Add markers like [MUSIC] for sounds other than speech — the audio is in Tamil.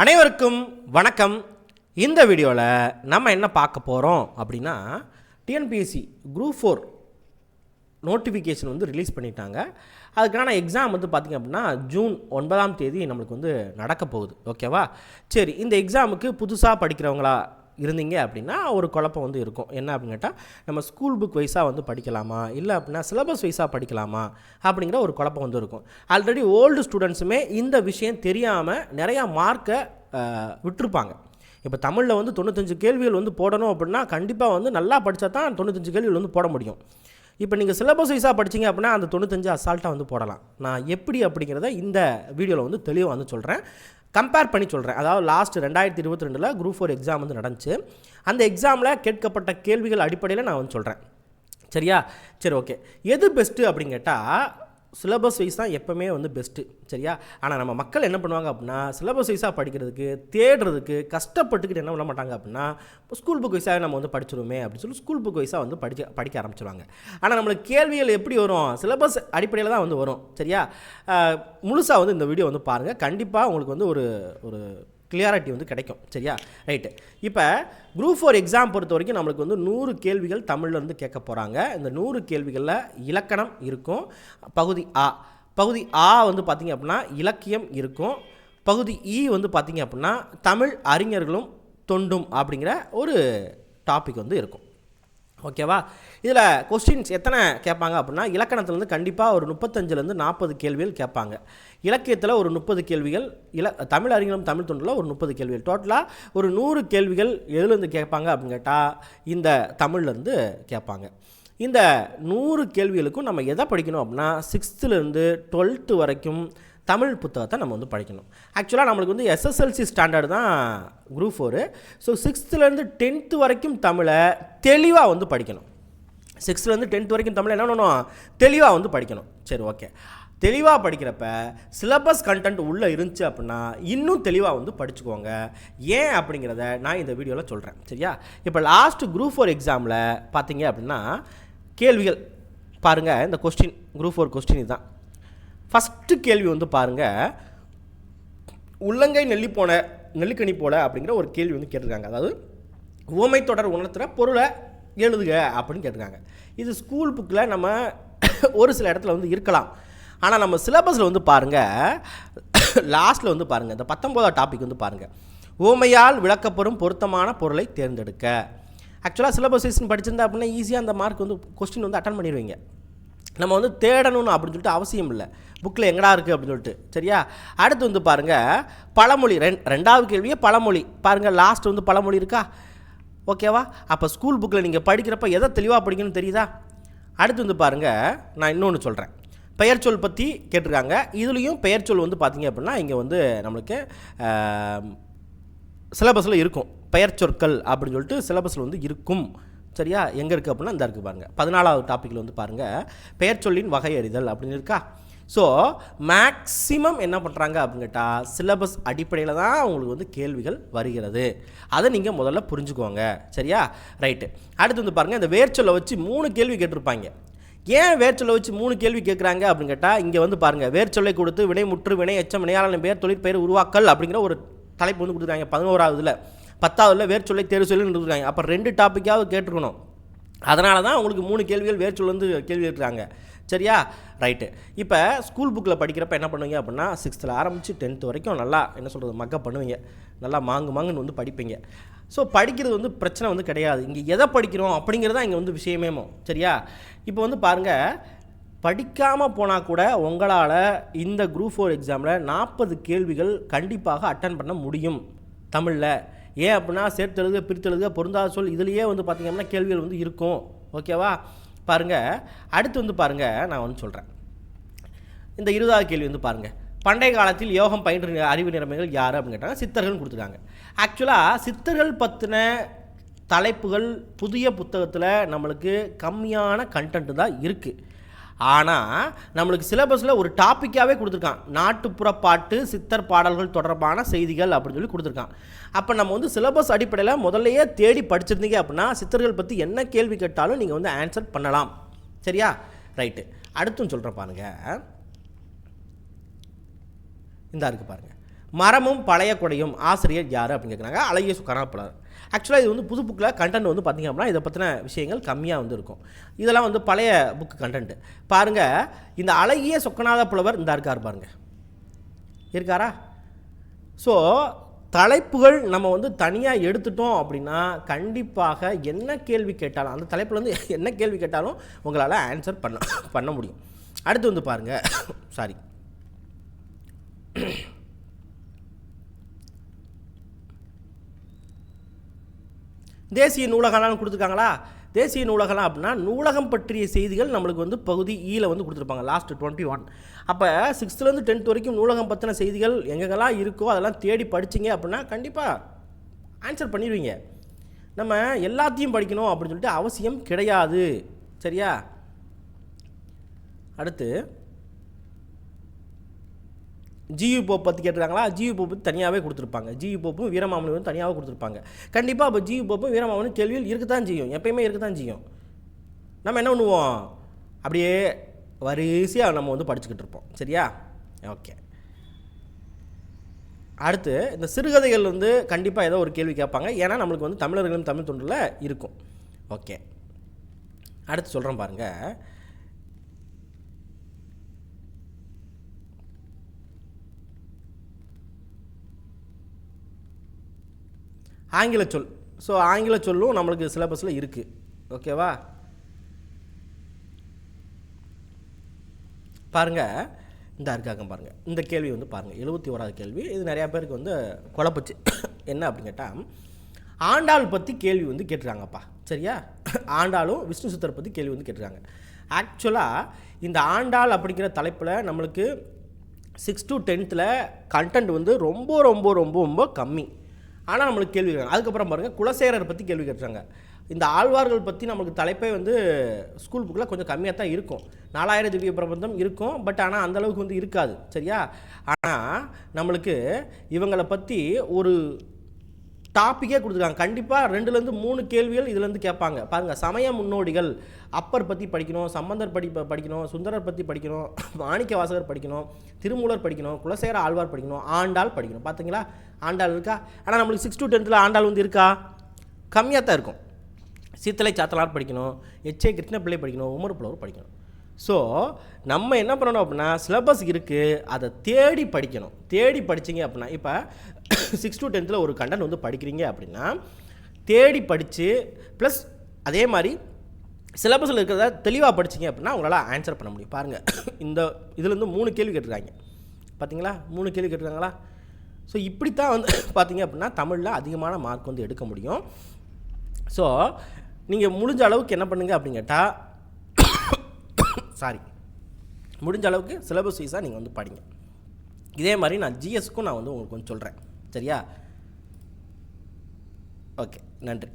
அனைவருக்கும் வணக்கம். இந்த வீடியோவில் நம்ம என்ன பார்க்க போகிறோம் அப்படின்னா டிஎன்பிஎஸ்சி குரூப் ஃபோர் நோட்டிஃபிகேஷன் வந்து ரிலீஸ் பண்ணிட்டாங்க. அதுக்கான எக்ஸாம் வந்து பார்த்திங்க அப்படின்னா ஜூன் ஒன்பதாம் தேதி நம்மளுக்கு வந்து நடக்க போகுது. ஓகேவா சரி இந்த எக்ஸாமுக்கு புதுசாக படிக்கிறவங்களா இருந்தீங்க அப்படின்னா ஒரு குழப்பம் வந்து இருக்கும். என்ன அப்படின்னு கேட்டால் நம்ம ஸ்கூல் புக் வைஸாக வந்து படிக்கலாமா? இல்லை அப்படின்னா சிலபஸ் வைஸாக படிக்கலாமா? அப்படிங்கிற ஒரு குழப்பம் வந்து இருக்கும். ஆல்ரெடி ஓல்டு ஸ்டூடெண்ட்ஸுமே இந்த விஷயம் தெரியாமல் நிறையா மார்க்கை விட்டுருப்பாங்க. இப்போ தமிழில் வந்து தொண்ணூத்தஞ்சு கேள்விகள் வந்து போடணும் அப்படின்னா கண்டிப்பாக வந்து நல்லா படித்தா தான் தொண்ணூத்தஞ்சு கேள்விகள் வந்து போட முடியும். இப்போ நீங்கள் சிலபஸ் வைஸாக படிச்சீங்க அப்படின்னா அந்த தொண்ணூத்தஞ்சு அசால்ட்டாக வந்து போடலாம். நான் எப்படி அப்படிங்கிறத இந்த வீடியோவில் வந்து தெளிவாக வந்து சொல்கிறேன் கம்பேர் பண்ணி சொல்கிறேன் அதாவது லாஸ்ட் ரெண்டாயிரத்தி இருபத்தி ரெண்டில் குரூப் ஃபோர் எக்ஸாம் வந்து நடந்துச்சு. அந்த எக்ஸாமில் கேட்கப்பட்ட கேள்விகள் அடிப்படையில் நான் வந்து சொல்கிறேன் சரியா? சரி ஓகே எது பெஸ்ட்டு அப்படின்னு கேட்டால் சிலபஸ் வைஸ் தான் எப்போவுமே வந்து பெஸ்ட்டு சரியா? ஆனால் நம்ம மக்கள் என்ன பண்ணுவாங்க அப்படின்னா சிலபஸ் வைஸாக படிக்கிறதுக்கு தேடுறதுக்கு கஷ்டப்பட்டுக்கிட்டு என்ன பண்ண மாட்டாங்க அப்படின்னா ஸ்கூல் புக் வைஸாக நம்ம வந்து படிச்சிருவோமே அப்படின்னு சொல்லி ஸ்கூல் புக் வைஸாக வந்து படிக்க படிக்க ஆரம்பிச்சிருவாங்க. ஆனால் நம்மளுக்கு கேள்விகள் எப்படி வரும்? சிலபஸ் அடிப்படையில் தான் வந்து வரும் சரியா? முழுசாக வந்து இந்த வீடியோ வந்து பாருங்கள் கண்டிப்பாக உங்களுக்கு வந்து ஒரு ஒரு கிளியாரிட்டி வந்து கிடைக்கும். சரியா? ரைட்டு இப்போ குரூப் ஃபோர் எக்ஸாம் பொறுத்த வரைக்கும் நம்மளுக்கு வந்து நூறு கேள்விகள் தமிழ்லருந்து கேட்க போகிறாங்க இந்த நூறு கேள்விகளில் இலக்கணம் இருக்கும். பகுதி ஆ. பகுதி ஆ வந்து பார்த்திங்க அப்படின்னா இலக்கியம் இருக்கும். பகுதி இ வந்து பார்த்திங்க அப்படின்னா தமிழ் அறிஞர்களும் தொண்டும் அப்படிங்கிற ஒரு டாபிக் வந்து இருக்கும். ஓகேவா இதில் கொஸ்டின்ஸ் எத்தனை கேட்பாங்க அப்படின்னா இலக்கணத்துலேருந்து கண்டிப்பாக ஒரு முப்பத்தஞ்சுலேருந்து நாற்பது கேள்விகள் கேட்பாங்க. இலக்கியத்தில் ஒரு முப்பது கேள்விகள் இல தமிழ் அறிஞரும் தமிழ் தொண்டில் ஒரு முப்பது கேள்விகள். டோட்டலாக ஒரு நூறு கேள்விகள் எதுலேருந்து கேட்பாங்க அப்படின்னு கேட்டால் இந்த தமிழ்லேருந்து கேட்பாங்க. இந்த நூறு கேள்விகளுக்கும் நம்ம எதை படிக்கணும் அப்படின்னா சிக்ஸ்த்துலேருந்து டுவெல்த்து வரைக்கும் தமிழ் புத்தகத்தை நம்ம வந்து படிக்கணும். ஆக்சுவலாக நம்மளுக்கு வந்து எஸ்எஸ்எல்சி ஸ்டாண்டர்டு தான் குரூப் ஃபோரு ஸோ சிக்ஸ்த்துலேருந்து டென்த்து வரைக்கும் தமிழை தெளிவாக வந்து படிக்கணும். சிக்ஸ்த்துலேருந்து டென்த் வரைக்கும் தமிழ் என்ன பண்ணணும் தெளிவாக வந்து படிக்கணும். சரி ஓகே தெளிவாக படிக்கிறப்ப சிலபஸ் கண்டென்ட் உள்ளே இருந்துச்சு அப்படின்னா இன்னும் தெளிவாக வந்து படிச்சுக்கோங்க. ஏன் அப்படிங்கிறத நான் இந்த வீடியோவில் சொல்கிறேன் சரியா? இப்போ லாஸ்ட் குரூப் ஃபோர் எக்ஸாமில் பார்த்தீங்க அப்படின்னா கேள்விகள். பாருங்கள் இந்த கொஸ்டின் குரூப் ஃபோர் கொஸ்டின் இதுதான். ஃபஸ்ட்டு கேள்வி வந்து பாருங்கள் உள்ளங்கை நெல்லி போன நெல்லிக்கணி போல அப்படிங்கிற ஒரு கேள்வி வந்து கேட்டிருக்காங்க. அதாவது உவமை தொடர் உணர்த்துகிற பொருளை எழுதுக அப்படின்னு கேட்டிருக்காங்க. இது ஸ்கூல் புக்கில் நம்ம [COUGHS] ஒரு சில இடத்துல வந்து இருக்கலாம். ஆனால் நம்ம சிலபஸில் வந்து பாருங்கள் [COUGHS] லாஸ்ட்டில் வந்து பாருங்கள் இந்த பத்தொம்போதாம் டாபிக் வந்து பாருங்கள் உவமையால் விளக்கப்பெறும் பொருத்தமான பொருளை தேர்ந்தெடுக்க. ஆக்சுவலாக சிலபஸ் படிச்சிருந்தா அப்படின்னா ஈஸியாக அந்த மார்க் வந்து கொஸ்டின் வந்து அட்டன் பண்ணிடுவீங்க. நம்ம வந்து தேடணும்னு அப்படின்னு சொல்லிட்டு அவசியம் இல்லை. புக்கில் எங்கடா இருக்குது அப்படின்னு சொல்லிட்டு. சரியா? அடுத்து வந்து பாருங்கள் பழமொழி. ரெண் ரெண்டாவது கேள்வியே பழமொழி. பாருங்கள் லாஸ்ட் வந்து பழமொழி இருக்கா? ஓகேவா அப்போ ஸ்கூல் புக்கில் நீங்கள் படிக்கிறப்ப எதை தெளிவாக படிக்கணும்னு தெரியுதா? அடுத்து வந்து பாருங்கள் நான் இன்னொன்று சொல்கிறேன் பெயர் சொல் பற்றி கேட்டிருக்காங்க. இதுலேயும் பெயர் சொல் வந்து பார்த்தீங்க அப்படின்னா இங்கே வந்து நம்மளுக்கு சிலபஸில் இருக்கும். பெயர் சொற்கள் அப்படின்னு சொல்லிட்டு சிலபஸில் வந்து இருக்கும். சரியா? எங்கே இருக்குது அப்படின்னா இந்த இருக்குது பாருங்கள் பதினாலாவது டாப்பிக்கில் வந்து பாருங்கள் பெயர் சொல்லின் வகை அப்படின்னு இருக்கா? ஸோ மேக்ஸிமம் என்ன பண்ணுறாங்க அப்படின்னு கேட்டால் சிலபஸ் அடிப்படையில் தான் உங்களுக்கு வந்து கேள்விகள் வருகிறது. அதை நீங்கள் முதல்ல புரிஞ்சுக்கோங்க. சரியா? ரைட்டு அடுத்து வந்து பாருங்கள் இந்த வேர்ச்சொல்லை வச்சு மூணு கேள்வி கேட்டிருப்பாங்க. ஏன் வேர்ச்சொல்லை வச்சு மூணு கேள்வி கேட்குறாங்க அப்படின்னு கேட்டால் இங்கே வந்து பாருங்கள் வேர்ச்சொல்லை கொடுத்து வினை முற்று வினை எச்சம் வினையாளன் பெயர் தொழிற்பெயர் உருவாக்கல் அப்படிங்கிற ஒரு தலைப்பு வந்து கொடுத்துருக்காங்க பதினோராவதுல. பத்தாவதுல வேர்ச்சொல்லை தேர்வு சொல்லுன்னு கொடுத்துருக்காங்க அப்போ ரெண்டு டாப்பிக்காவது கேட்டுருக்கணும். அதனால தான் உங்களுக்கு மூணு கேள்விகள் வேர்ச்சொல் வந்து கேள்வி இருக்கிறாங்க சரியா? ரைட்டு இப்போ ஸ்கூல் புக்கில் படிக்கிறப்ப என்ன பண்ணுவீங்க அப்படின்னா சிக்ஸ்த்தில் ஆரம்பித்து டென்த்து வரைக்கும் நல்லா என்ன சொல்கிறது மக்க பண்ணுவீங்க. நல்லா மாங்கு மாங்குன்னு வந்து படிப்பீங்க. ஸோ படிக்கிறது வந்து பிரச்சனை வந்து கிடையாது. இங்கே எதை படிக்கிறோம் அப்படிங்கிறது தான் இங்கே வந்து விஷயமேமோ சரியா? இப்போ வந்து பாருங்கள் படிக்காமல் போனால் கூட உங்களால் இந்த குரூப் ஃபோர் எக்ஸாமில் நாற்பது கேள்விகள் கண்டிப்பாக அட்டன் பண்ண முடியும் தமிழில். ஏன் அப்படின்னா சேர்த்தெழுத பிரித்தெழுத பொருந்தாத சொல் இதுலேயே வந்து பார்த்திங்கன்னா கேள்விகள் வந்து இருக்கும். ஓகேவா? பாருங்கள் அடுத்து வந்து பாருங்கள் நான் வந்து சொல்கிறேன் இந்த இருபதாவது கேள்வி வந்து பாருங்கள் பண்டைய காலத்தில் யோகம் பயின்ற அறிவு நிலைமைகள் யார் அப்படின்னு கேட்டாங்க சித்தர்கள் கொடுத்துருக்காங்க ஆக்சுவலாக சித்தர்கள் பற்றின தலைப்புகள் புதிய புத்தகத்தில் நம்மளுக்கு கம்மியான கண்டென்ட் தான் இருக்குது ஆனால் நம்மளுக்கு சிலபஸில் ஒரு டாப்பிக்காகவே கொடுத்துருக்கான். நாட்டுப்புற பாட்டு சித்தர் பாடல்கள் தொடர்பான செய்திகள் அப்படின்னு சொல்லி கொடுத்துருக்கான். அப்போ நம்ம வந்து சிலபஸ் அடிப்படையில் முதல்லையே தேடி படிச்சிருந்தீங்க அப்படின்னா சித்தர்கள் பற்றி என்ன கேள்வி கேட்டாலும் நீங்கள் வந்து ஆன்சர் பண்ணலாம். சரியா? ரைட்டு அடுத்தும் சொல்கிறேன் பாருங்கள் இந்தா இருக்குது பாருங்கள் மரமும் பழைய கொடையும். ஆசிரியர் யார் அப்படின்னு கேட்குறாங்க அழகிய சுக்கரப்புலர் ஆக்சுவலாக இது வந்து புது புக்கில் கண்டென்ட் வந்து பார்த்திங்க அப்படின்னா இதை பற்றின விஷயங்கள் கம்மியாக வந்து இருக்கும். இதெல்லாம் வந்து பழைய புக்கு கண்டென்ட்டு பாருங்கள் இந்த அழகிய சொக்கநாத புலவர் இந்த இருக்கார் பாருங்க. இருக்காரா? ஸோ தலைப்புகள் நம்ம வந்து தனியாக எடுத்துட்டோம் அப்படின்னா கண்டிப்பாக என்ன கேள்வி கேட்டாலும் அந்த தலைப்பில் வந்து [LAUGHS] என்ன கேள்வி கேட்டாலும் உங்களால் ஆன்சர் பண்ண பண்ண முடியும். அடுத்து வந்து பாருங்கள் சாரி [COUGHS] தேசிய நூலகம்லாம் கொடுத்துருக்காங்களா? தேசிய நூலகம்லாம் அப்படின்னா நூலகம் பற்றிய செய்திகள் நம்மளுக்கு வந்து பகுதி e ஈல வந்து கொடுத்துருப்பாங்க லாஸ்ட் டுவெண்ட்டி ஒன் அப்போ சிக்ஸ்த்துலேருந்து டென்த் வரைக்கும் நூலகம் பற்றின செய்திகள் எங்கெங்கெல்லாம் இருக்கோ அதெல்லாம் தேடி படிச்சிங்க அப்படின்னா கண்டிப்பாக ஆன்சர் பண்ணிடுவீங்க. நம்ம எல்லாத்தையும் படிக்கணும் அப்படின்னு சொல்லிட்டு அவசியம் கிடையாது. சரியா? அடுத்து ஜியு போப் பற்றி கேட்டிருக்காங்களா? ஜியு போப்பு தனியாகவே கொடுத்துருப்பாங்க. ஜியு போப்பும் வீரமாமனி வந்து தனியாகவே கொடுத்துருப்பாங்க. கண்டிப்பாக அப்போ ஜியு போப்பும் வீரமாமனும் கேள்வியில் இருக்கத்தான் செய்யும். எப்பயுமே இருக்கத்தான் செய்யும். நம்ம என்ன பண்ணுவோம்? அப்படியே வரிசையாக நம்ம வந்து படிச்சுக்கிட்டு இருப்போம். சரியா? ஓகே. அடுத்து இந்த சிறுகதைகள் வந்து கண்டிப்பாக ஏதோ ஒரு கேள்வி கேட்பாங்க. ஏன்னா நம்மளுக்கு வந்து தமிழர்களும் தமிழ் தொண்டில் இருக்கும். ஓகே. அடுத்து சொல்கிறேன் பாருங்கள் ஆங்கில சொல். ஸோ ஆங்கில சொல்லும் நம்மளுக்கு சிலபஸில் இருக்குது ஓகேவா பாருங்கள் இந்த இருக்காங்க பாருங்கள் இந்த கேள்வி வந்து பாருங்கள் எழுபத்தி ஓராவது கேள்வி. இது நிறையா பேருக்கு வந்து குழப்பச்சு. [COUGHS] என்ன அப்படின்னு கேட்டால் ஆண்டாள் பற்றி கேள்வி வந்து கேட்டிருக்காங்கப்பா சரியா? [COUGHS] ஆண்டாளும் விஷ்ணு சுத்தர் பற்றி கேள்வி வந்து கேட்டிருக்காங்க ஆக்சுவலாக இந்த ஆண்டாள் அப்படிங்கிற தலைப்பில் நம்மளுக்கு சிக்ஸ் டு டென்த்தில் கண்டென்ட் வந்து ரொம்ப ரொம்ப ரொம்ப ரொம்ப கம்மி. ஆனால் நம்மளுக்கு கேள்வி கேட்குறாங்க. அதுக்கப்புறம் பாருங்கள் குலசேகரர் பற்றி கேள்வி கேட்டாங்க இந்த ஆழ்வார்கள் பற்றி நம்மளுக்கு தலைப்பே வந்து ஸ்கூல் புக்கில் கொஞ்சம் கம்மியாக தான் இருக்கும். நாலாயிரம் திவ்ய பிரபந்தம் இருக்கும் பட் ஆனால் அந்த அளவுக்கு வந்து இருக்காது. சரியா? ஆனால் நம்மளுக்கு இவங்களை பற்றி ஒரு டாப்பிக்கே கொடுத்துருக்காங்க. கண்டிப்பாக ரெண்டுலேருந்து மூணு கேள்விகள் இதுலேருந்து கேட்பாங்க. பாருங்கள் சமய முன்னோடிகள் அப்பர் பற்றி படிக்கணும் சம்பந்தர் படி படிக்கணும் சுந்தரர் பற்றி படிக்கணும் [LAUGHS] மாணிக்க வாசகர் படிக்கணும் திருமூலர் படிக்கணும் குலசேர ஆழ்வார் படிக்கணும் ஆண்டாள் படிக்கணும். பார்த்தீங்களா ஆண்டாள் இருக்கா? ஆனால் நம்மளுக்கு சிக்ஸ் டு டென்த்தில் ஆண்டாள் வந்து இருக்கா? கம்மியாக தான் இருக்கும். சீத்தலை சாத்தலார் படிக்கணும் எச்ஏ கிருஷ்ணப்பிள்ளை படிக்கணும் உமர் புலவர் படிக்கணும். ஸோ நம்ம என்ன பண்ணணும் அப்படின்னா சிலபஸ் இருக்குது அதை தேடி படிக்கணும். தேடி படிச்சீங்க அப்படின்னா இப்போ சிக்ஸ் டு டென்த்தில் ஒரு கண்டென்ட் வந்து படிக்கிறீங்க அப்படின்னா தேடி படித்து ப்ளஸ் அதே மாதிரி சிலபஸில் இருக்கிறத தெளிவாக படிச்சீங்க அப்படின்னா உங்களால் ஆன்சர் பண்ண முடியும். பாருங்கள் [COUGHS] இந்த இதுலேருந்து மூணு கேள்வி கேட்டிருக்காங்க. பார்த்தீங்களா மூணு கேள்வி கேட்டிருக்காங்களா? ஸோ இப்படித்தான் வந்து [COUGHS] பார்த்தீங்க அப்படின்னா தமிழில் அதிகமான மார்க் வந்து எடுக்க முடியும். ஸோ நீங்கள் முடிஞ்ச அளவுக்கு என்ன பண்ணுங்க அப்படின்னு கேட்டால் சாரி முடிஞ்ச அளவுக்கு சிலபஸ் வைஸாக நீங்கள் வந்து படிங்க. இதே மாதிரி நான் ஜிஎஸ்க்கும் நான் வந்து உங்களுக்கு கொஞ்சம் சொல்கிறேன் சரியா? ஓகே நன்றி.